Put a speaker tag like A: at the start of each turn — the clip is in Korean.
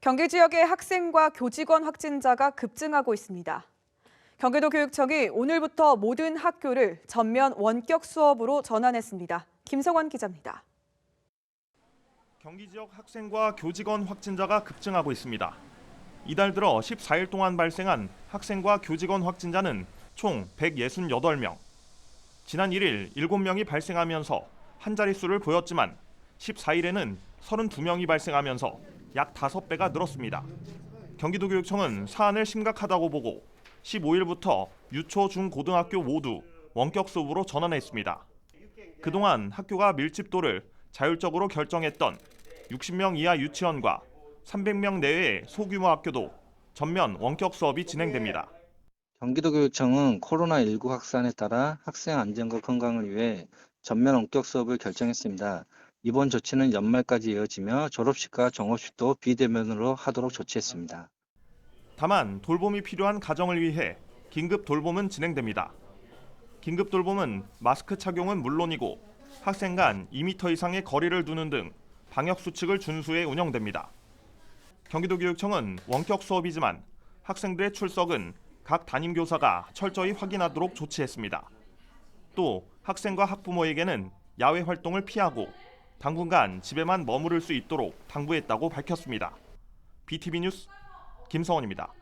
A: 경기 지역의 학생과 교직원 확진자가 급증하고 있습니다. 경기도 교육청이 오늘부터 모든 학교를 전면 원격 수업으로 전환했습니다. 김성원 기자입니다.
B: 경기 지역 학생과 교직원 확진자가 급증하고 있습니다. 이달 들어 14일 동안 발생한 학생과 교직원 확진자는 총 168명. 지난 1일 7명이 발생하면서 한 자릿수를 보였지만 14일에는 32명이 발생하면서 약 5배가 늘었습니다. 경기도 교육청은 사안을 심각하다고 보고 15일부터 유초, 중, 고등학교 모두 원격 수업으로 전환했습니다. 그동안 학교가 밀집도를 자율적으로 결정했던 60명 이하 유치원과 300명 내외의 소규모 학교도 전면 원격 수업이 진행됩니다.
C: 경기도교육청은 코로나19 확산에 따라 학생 안전과 건강을 위해 전면 원격 수업을 결정했습니다. 이번 조치는 연말까지 이어지며 졸업식과 종업식도 비대면으로 하도록 조치했습니다.
B: 다만 돌봄이 필요한 가정을 위해 긴급 돌봄은 진행됩니다. 긴급 돌봄은 마스크 착용은 물론이고 학생 간 2m 이상의 거리를 두는 등 방역 수칙을 준수해 운영됩니다. 경기도교육청은 원격 수업이지만 학생들의 출석은 각 담임 교사가 철저히 확인하도록 조치했습니다. 또 학생과 학부모에게는 야외 활동을 피하고 당분간 집에만 머무를 수 있도록 당부했다고 밝혔습니다. BTV 뉴스 김성원입니다.